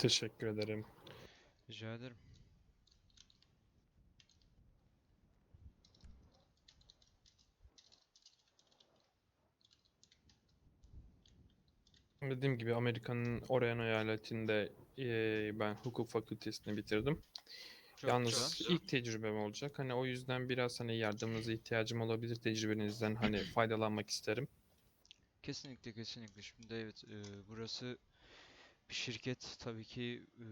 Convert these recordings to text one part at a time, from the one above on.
Teşekkür ederim. Rica ederim. Dediğim gibi Amerika'nın Oregon eyaletinde eee, ben hukuk fakültesini bitirdim. Çok Yalnız güzel. ilk tecrübem olacak. Hani o yüzden biraz hani yardımınıza ihtiyacım olabilir tecrübenizden hani faydalanmak isterim. Kesinlikle kesinlikle. Şimdi evet e, burası bir şirket tabii ki e,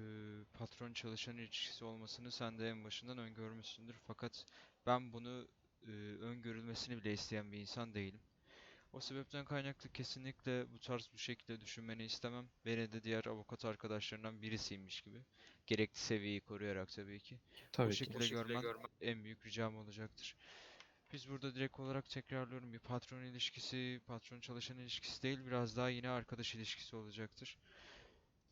patron çalışan ilişkisi olmasını sen de en başından öngörmüşsündür. Fakat ben bunu e, öngörülmesini bile isteyen bir insan değilim. O sebepten kaynaklı kesinlikle bu tarz bu şekilde düşünmeni istemem. Beni de diğer avukat arkadaşlarından birisiymiş gibi. Gerekli seviyeyi koruyarak tabii ki. Tabii Bu ki. şekilde görmen en büyük ricam olacaktır. Biz burada direkt olarak tekrarlıyorum bir patron ilişkisi, patron çalışan ilişkisi değil biraz daha yine arkadaş ilişkisi olacaktır.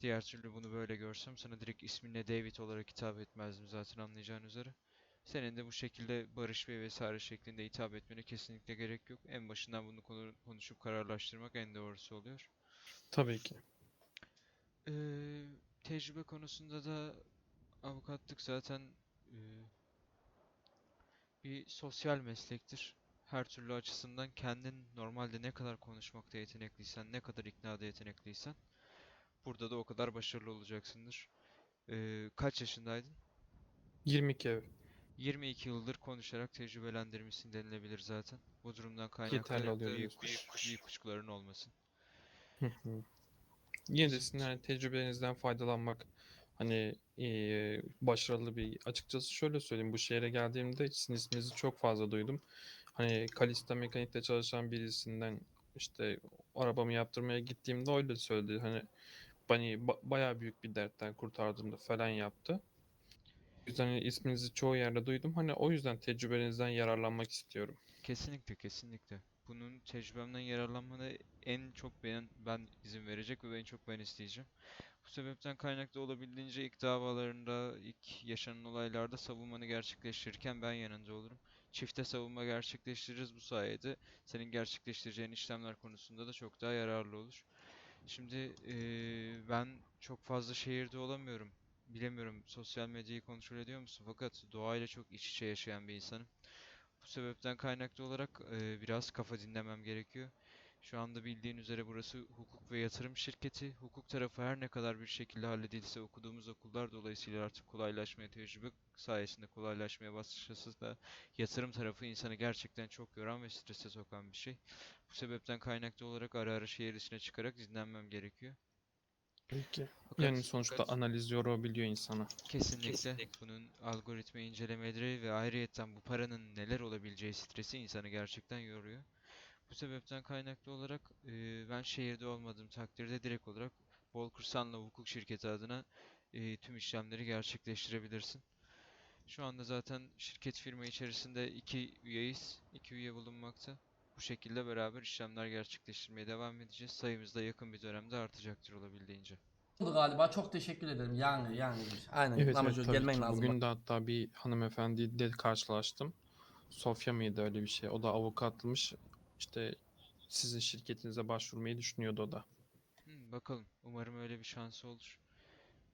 Diğer türlü bunu böyle görsem sana direkt isminle David olarak hitap etmezdim zaten anlayacağın üzere. Senin de bu şekilde Barış Bey vesaire şeklinde hitap etmene kesinlikle gerek yok. En başından bunu konu- konuşup kararlaştırmak en doğrusu oluyor. Tabii ki. Ee, tecrübe konusunda da avukatlık zaten e, bir sosyal meslektir. Her türlü açısından kendin normalde ne kadar konuşmakta yetenekliysen, ne kadar iknada yetenekliysen burada da o kadar başarılı olacaksındır. Ee, kaç yaşındaydın? 22 ev. 22 yıldır konuşarak tecrübelendirmişsin denilebilir zaten. Bu durumdan kaynaklı oluyor büyük, kuş, büyük kuşkuların olmasın. Yine de sizin hani tecrübenizden faydalanmak hani eee, başarılı bir açıkçası şöyle söyleyeyim bu şehre geldiğimde sizin isminizi çok fazla duydum. Hani Kalista Mekanik'te çalışan birisinden işte arabamı yaptırmaya gittiğimde öyle söyledi. Hani beni ba- bayağı büyük bir dertten kurtardığımda falan yaptı. O yüzden hani isminizi çoğu yerde duydum. Hani o yüzden tecrübenizden yararlanmak istiyorum. Kesinlikle kesinlikle. Bunun tecrübemden yararlanmana en çok ben, ben izin verecek ve en çok ben isteyeceğim. Bu sebepten kaynaklı olabildiğince ilk davalarında, ilk yaşanan olaylarda savunmanı gerçekleştirirken ben yanında olurum. Çifte savunma gerçekleştiririz bu sayede. Senin gerçekleştireceğin işlemler konusunda da çok daha yararlı olur. Şimdi eee, ben çok fazla şehirde olamıyorum. Bilemiyorum sosyal medyayı kontrol ediyor musun? Fakat doğayla çok iç içe yaşayan bir insanım. Bu sebepten kaynaklı olarak eee, biraz kafa dinlemem gerekiyor. Şu anda bildiğin üzere burası hukuk ve yatırım şirketi. Hukuk tarafı her ne kadar bir şekilde halledilse okuduğumuz okullar dolayısıyla artık kolaylaşmaya, tecrübe sayesinde kolaylaşmaya başlasa da yatırım tarafı insanı gerçekten çok yoran ve strese sokan bir şey. Bu sebepten kaynaklı olarak ara ara şehir dışına çıkarak dinlenmem gerekiyor. Peki. Fakat Yani sonuçta analiz yorabiliyor insana. Kesinlikle bunun algoritma incelemeleri ve ayrıyetten bu paranın neler olabileceği stresi insanı gerçekten yoruyor. Bu sebepten kaynaklı olarak e, ben şehirde olmadığım takdirde direkt olarak Bol Kırsan'la hukuk şirketi adına e, tüm işlemleri gerçekleştirebilirsin. Şu anda zaten şirket firma içerisinde iki üyeyiz. iki üye bulunmakta. Bu şekilde beraber işlemler gerçekleştirmeye devam edeceğiz. Sayımız da yakın bir dönemde artacaktır olabildiğince. oldu galiba. Çok teşekkür ederim. Yani yani. Aynen. Evet Namacı evet tabii gelmen lazım. Bugün de hatta bir hanımefendiyle karşılaştım. Sofya mıydı öyle bir şey. O da avukatmış. İşte sizin şirketinize başvurmayı düşünüyordu o da. Bakalım. Umarım öyle bir şansı olur.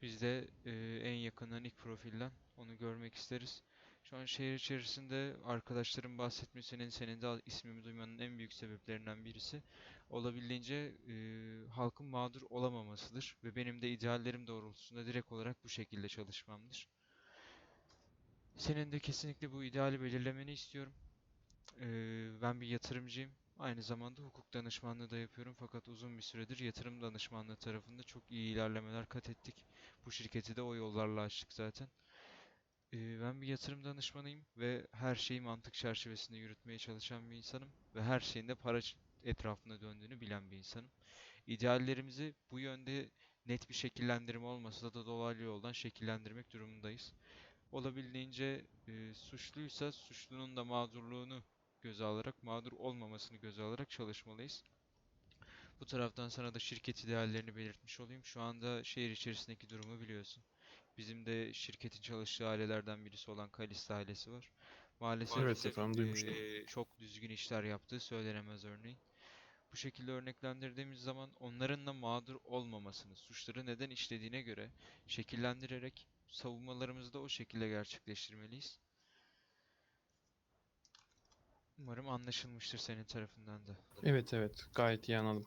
Biz de e, en yakından ilk profilden onu görmek isteriz. Şu an şehir içerisinde arkadaşlarım bahsetmesinin, senin de ismimi duymanın en büyük sebeplerinden birisi olabildiğince e, halkın mağdur olamamasıdır ve benim de ideallerim doğrultusunda direkt olarak bu şekilde çalışmamdır. Senin de kesinlikle bu ideali belirlemeni istiyorum. E, ben bir yatırımcıyım. Aynı zamanda hukuk danışmanlığı da yapıyorum fakat uzun bir süredir yatırım danışmanlığı tarafında çok iyi ilerlemeler kat ettik. Bu şirketi de o yollarla açtık zaten. Ee, ben bir yatırım danışmanıyım ve her şeyi mantık çerçevesinde yürütmeye çalışan bir insanım ve her şeyin de para etrafında döndüğünü bilen bir insanım. İdeallerimizi bu yönde net bir şekillendirme olmasa da dolaylı yoldan şekillendirmek durumundayız. Olabildiğince e, suçluysa suçlunun da mağdurluğunu göze alarak, mağdur olmamasını göze alarak çalışmalıyız. Bu taraftan sana da şirket ideallerini belirtmiş olayım. Şu anda şehir içerisindeki durumu biliyorsun. Bizim de şirketin çalıştığı ailelerden birisi olan Kalista ailesi var. Maalesef Evet efendim, eee, çok düzgün işler yaptığı söylenemez örneğin. Bu şekilde örneklendirdiğimiz zaman onların da mağdur olmamasını, suçları neden işlediğine göre şekillendirerek savunmalarımızı da o şekilde gerçekleştirmeliyiz. Umarım anlaşılmıştır senin tarafından da. Evet evet gayet iyi anladım.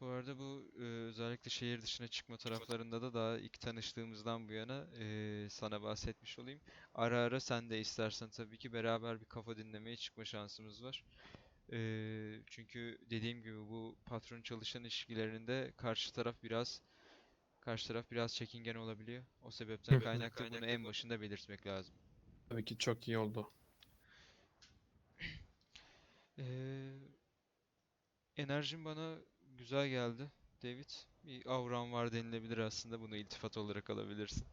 Bu arada bu e, özellikle şehir dışına çıkma taraflarında da daha ilk tanıştığımızdan bu yana e, sana bahsetmiş olayım. Ara ara sen de istersen tabii ki beraber bir kafa dinlemeye çıkma şansımız var. E, çünkü dediğim gibi bu patron çalışan ilişkilerinde karşı taraf biraz karşı taraf biraz çekingen olabiliyor. O sebepten kaynaklı bunu en başında belirtmek lazım. Tabii ki çok iyi oldu. Ee, enerjin bana güzel geldi David. Bir avran var denilebilir aslında. Bunu iltifat olarak alabilirsin.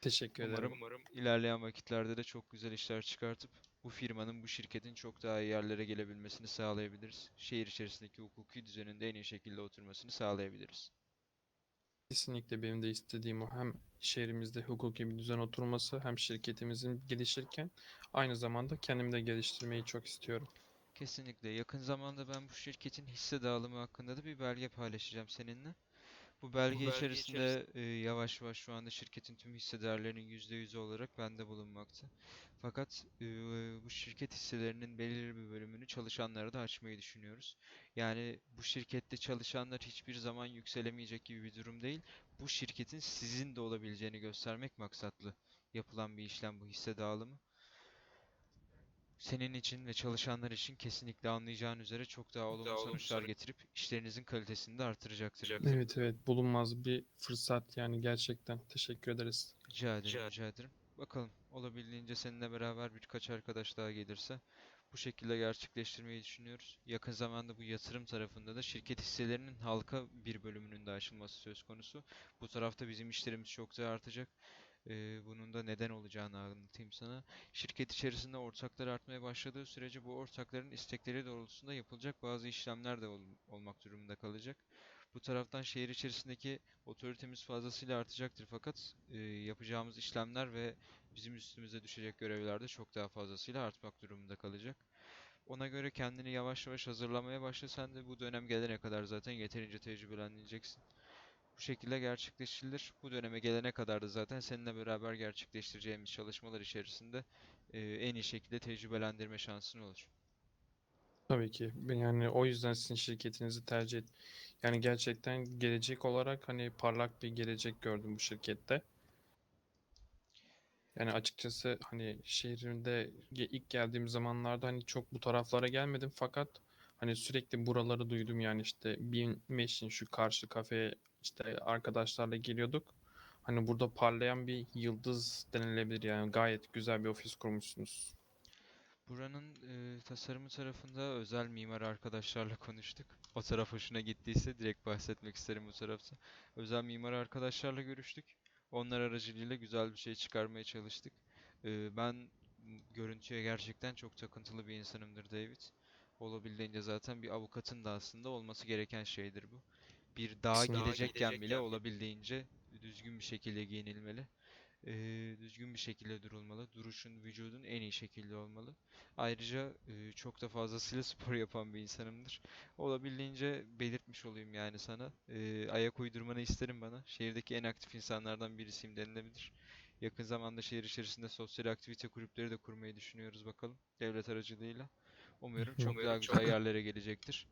Teşekkür ederim. Umarım, umarım ilerleyen vakitlerde de çok güzel işler çıkartıp bu firmanın, bu şirketin çok daha iyi yerlere gelebilmesini sağlayabiliriz. Şehir içerisindeki hukuki düzenin de en iyi şekilde oturmasını sağlayabiliriz. Kesinlikle benim de istediğim o hem şehrimizde hukuki bir düzen oturması hem şirketimizin gelişirken aynı zamanda kendimi de geliştirmeyi çok istiyorum. Kesinlikle. Yakın zamanda ben bu şirketin hisse dağılımı hakkında da bir belge paylaşacağım seninle. Bu belge belge içerisinde e, yavaş yavaş şu anda şirketin tüm hissedarlarının %100'ü olarak bende bulunmakta. Fakat e, bu şirket hisselerinin belirli bir bölümünü çalışanlara da açmayı düşünüyoruz. Yani bu şirkette çalışanlar hiçbir zaman yükselemeyecek gibi bir durum değil. Bu şirketin sizin de olabileceğini göstermek maksatlı yapılan bir işlem bu hisse dağılımı. Senin için ve çalışanlar için kesinlikle anlayacağın üzere çok daha olumlu sonuçlar getirip işlerinizin kalitesini de artıracaktır. Evet evet bulunmaz bir fırsat yani gerçekten teşekkür ederiz. Rica ederim, rica ederim. Bakalım olabildiğince seninle beraber birkaç arkadaş daha gelirse bu şekilde gerçekleştirmeyi düşünüyoruz. Yakın zamanda bu yatırım tarafında da şirket hisselerinin halka bir bölümünün de açılması söz konusu. Bu tarafta bizim işlerimiz çok daha artacak. Ee, bunun da neden olacağını anlatayım sana. Şirket içerisinde ortaklar artmaya başladığı sürece bu ortakların istekleri doğrultusunda yapılacak bazı işlemler de ol- olmak durumunda kalacak. Bu taraftan şehir içerisindeki otoritemiz fazlasıyla artacaktır fakat e, yapacağımız işlemler ve bizim üstümüze düşecek görevler de çok daha fazlasıyla artmak durumunda kalacak. Ona göre kendini yavaş yavaş hazırlamaya başla. Sen de bu dönem gelene kadar zaten yeterince tecrübeleneceksin. Bu şekilde gerçekleştirilir. Bu döneme gelene kadar da zaten seninle beraber gerçekleştireceğimiz çalışmalar içerisinde e, en iyi şekilde tecrübelendirme şansın olur. Tabii ki yani o yüzden sizin şirketinizi tercih et. Yani gerçekten gelecek olarak hani parlak bir gelecek gördüm bu şirkette. Yani açıkçası hani şehrimde ilk geldiğim zamanlarda hani çok bu taraflara gelmedim fakat hani sürekli buraları duydum yani işte Bin Meşin şu karşı kafeye işte arkadaşlarla geliyorduk. Hani burada parlayan bir yıldız denilebilir yani gayet güzel bir ofis kurmuşsunuz. Buranın e, tasarımı tarafında özel mimar arkadaşlarla konuştuk. O taraf hoşuna gittiyse direkt bahsetmek isterim bu tarafta. Özel mimar arkadaşlarla görüştük. Onlar aracılığıyla güzel bir şey çıkarmaya çalıştık. E, ben görüntüye gerçekten çok takıntılı bir insanımdır David. Olabildiğince zaten bir avukatın da aslında olması gereken şeydir bu. Bir dağa gidecekken bile olabildiğince düzgün bir şekilde giyinilmeli. E, düzgün bir şekilde durulmalı. Duruşun, vücudun en iyi şekilde olmalı. Ayrıca e, çok da fazlasıyla spor yapan bir insanımdır. Olabildiğince belirtmiş olayım yani sana. E, ayak uydurmanı isterim bana. Şehirdeki en aktif insanlardan birisiyim denilebilir. Yakın zamanda şehir içerisinde sosyal aktivite kulüpleri de kurmayı düşünüyoruz bakalım. Devlet aracılığıyla. Umuyorum çok daha güzel yerlere gelecektir.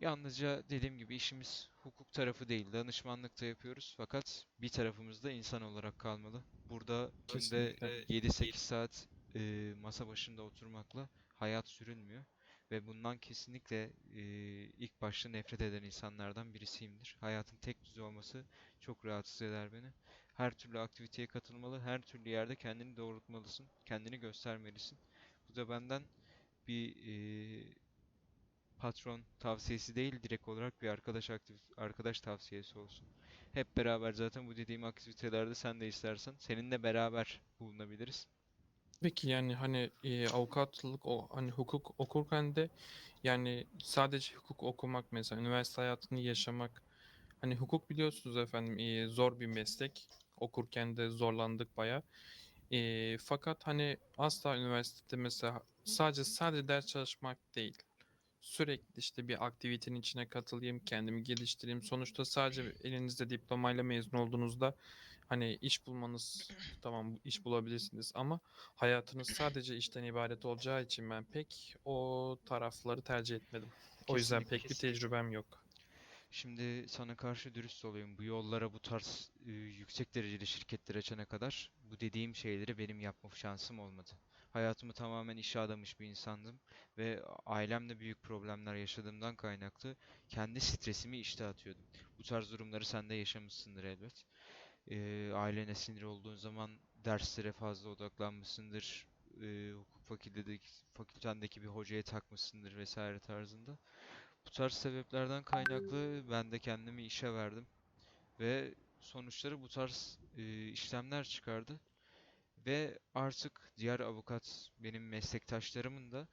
Yalnızca dediğim gibi işimiz hukuk tarafı değil, danışmanlık da yapıyoruz. Fakat bir tarafımız da insan olarak kalmalı. Burada günde Kesinlikle. 7-8 saat e, masa başında oturmakla hayat sürünmüyor. Ve bundan kesinlikle e, ilk başta nefret eden insanlardan birisiyimdir. Hayatın tek düze olması çok rahatsız eder beni. Her türlü aktiviteye katılmalı, her türlü yerde kendini doğrultmalısın, kendini göstermelisin. Bu da benden bir e, patron tavsiyesi değil, direkt olarak bir arkadaş aktif arkadaş tavsiyesi olsun. Hep beraber zaten bu dediğim aktivitelerde sen de istersen seninle beraber bulunabiliriz. Peki yani hani e, avukatlık o hani hukuk okurken de yani sadece hukuk okumak mesela üniversite hayatını yaşamak hani hukuk biliyorsunuz efendim e, zor bir meslek okurken de zorlandık baya. Eee, fakat hani asla üniversitede mesela sadece sadece ders çalışmak değil. Sürekli işte bir aktivitenin içine katılayım, kendimi geliştireyim. Sonuçta sadece elinizde diplomayla mezun olduğunuzda hani iş bulmanız tamam iş bulabilirsiniz ama hayatınız sadece işten ibaret olacağı için ben pek o tarafları tercih etmedim. O yüzden Kesinlikle, pek bir kesinlikle. tecrübem yok. Şimdi sana karşı dürüst olayım. Bu yollara bu tarz e, yüksek dereceli şirketler açana kadar bu dediğim şeyleri benim yapma şansım olmadı. Hayatımı tamamen işe adamış bir insandım ve ailemle büyük problemler yaşadığımdan kaynaklı kendi stresimi işte atıyordum. Bu tarz durumları sen de yaşamışsındır elbet. E, ailene sinir olduğun zaman derslere fazla odaklanmışsındır. E, hukuk fakültedeki, fakültendeki bir hocaya takmışsındır vesaire tarzında. Bu tarz sebeplerden kaynaklı ben de kendimi işe verdim ve sonuçları bu tarz e, işlemler çıkardı ve artık diğer avukat benim meslektaşlarımın da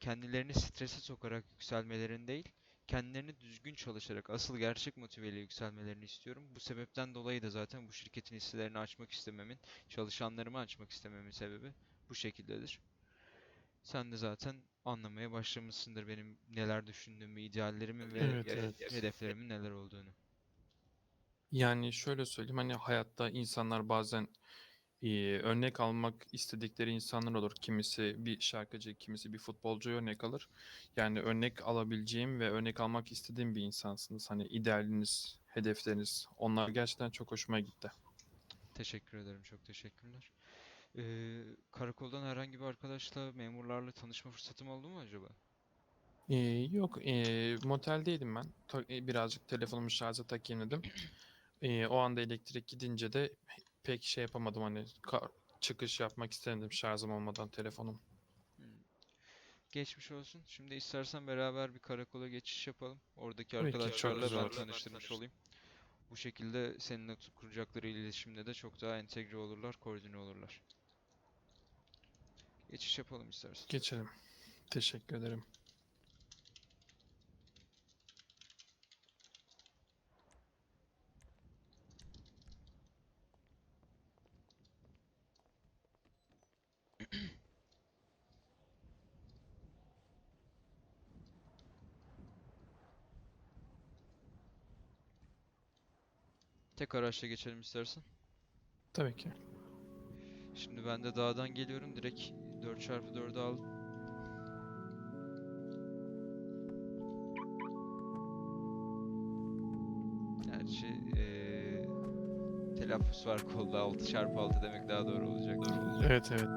kendilerini strese sokarak yükselmelerini değil, kendilerini düzgün çalışarak asıl gerçek motiveyle yükselmelerini istiyorum. Bu sebepten dolayı da zaten bu şirketin hisselerini açmak istememin, çalışanlarımı açmak istememin sebebi bu şekildedir. Sen de zaten anlamaya başlamışsındır benim neler düşündüğümü, ideallerimin ve Evet, evet. hedeflerimin neler olduğunu. Yani şöyle söyleyeyim hani hayatta insanlar bazen eee, örnek almak istedikleri insanlar olur. Kimisi bir şarkıcı, kimisi bir futbolcu örnek alır. Yani örnek alabileceğim ve örnek almak istediğim bir insansınız. Hani idealiniz, hedefleriniz onlar gerçekten çok hoşuma gitti. Teşekkür ederim, çok teşekkürler. Ee, karakoldan herhangi bir arkadaşla, memurlarla tanışma fırsatım oldu mu acaba? Eee, yok eee, moteldeydim ben. Ta- e, birazcık telefonumu şarja takayım dedim. Eee, o anda elektrik gidince de pek şey yapamadım hani ka- çıkış yapmak istemedim şarjım olmadan telefonum. Hmm. Geçmiş olsun. Şimdi istersen beraber bir karakola geçiş yapalım. Oradaki Tabii ki, çok arkadaşlarla güzel ben olur. tanıştırmış olayım. Bu şekilde seninle kuracakları iletişimde de çok daha entegre olurlar, koordine olurlar. Geçiş yapalım istersen. Geçelim. Teşekkür ederim. Tek araçla geçelim istersen. Tabii ki. Şimdi ben de dağdan geliyorum. Direkt 4x4'ü al. Gerçi eee telaffuz var kolda 6x6 demek daha doğru olacak. Evet evet.